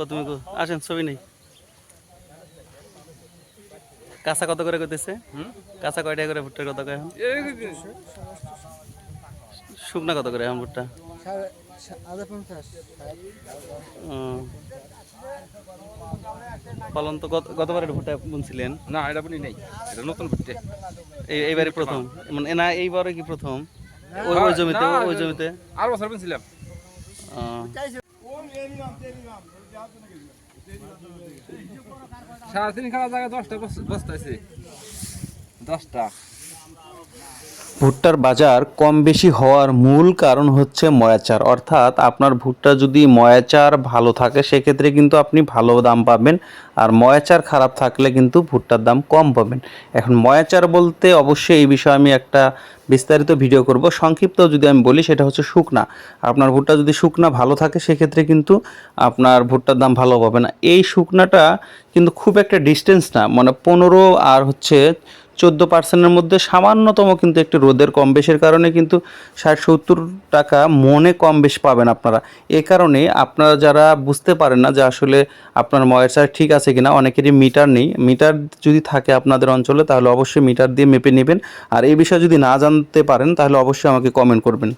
ও আসেন ছবি নেই। কাঁচা কত করে করতেছে? কাঁচা কয়টা করে ভুট্টার কত করে এখন? শুকনা কত করে এখন ভুট্টা। ফলন তো গত গতবারে ভুট্টা বুনছিলেন? না এটা বলি নেই। এটা নতুন ভুট্টে। এই এইবারে প্রথম। মানে না এইবারে কি প্রথম? ওই জমিতে ওই জমিতে? আর বছর বুনছিলাম। সাড়ে তিন খানা জায়গায় দশটা বস- বস্তা আছে দশটা। ভুট্টার বাজার কম বেশি হওয়ার মূল কারণ হচ্ছে ময়াচার। অর্থাৎ আপনার ভুট্টা যদি ময়াচার ভালো থাকে, সেক্ষেত্রে কিন্তু আপনি ভালো দাম পাবেন আর ময়াচার খারাপ থাকলে কিন্তু ভুট্টার দাম কম পাবেন। এখন ময়াচার বলতে অবশ্যই এই বিষয়ে আমি একটা বিস্তারিত ভিডিও করব। সংক্ষিপ্ত যদি আমি বলি, সেটা হচ্ছে শুকনা। আপনার ভুট্টা যদি শুকনা ভালো থাকে, সেক্ষেত্রে কিন্তু আপনার ভুট্টার দাম ভালো পাবে না এই শুকনাটা কিন্তু খুব একটা ডিস্টেন্স না মানে পনেরো আর হচ্ছে চোদ্দ পার্সেন্টের মধ্যে সামান্যতম কিন্তু একটি রোদের কম বেশের কারণে কিন্তু ষাট সত্তর টাকা মনে কম বেশ পাবেন আপনারা। এ কারণে আপনারা যারা বুঝতে পারেন না যে আসলে আপনার ময়েচার ঠিক আছে কিনা, অনেকেরই মিটার নেই। মিটার যদি থাকে আপনাদের অঞ্চলে তাহলে অবশ্যই মিটার দিয়ে মেপে নেবেন। আর এই বিষয়ে যদি না জানতে পারেন তাহলে অবশ্যই আমাকে কমেন্ট করবেন।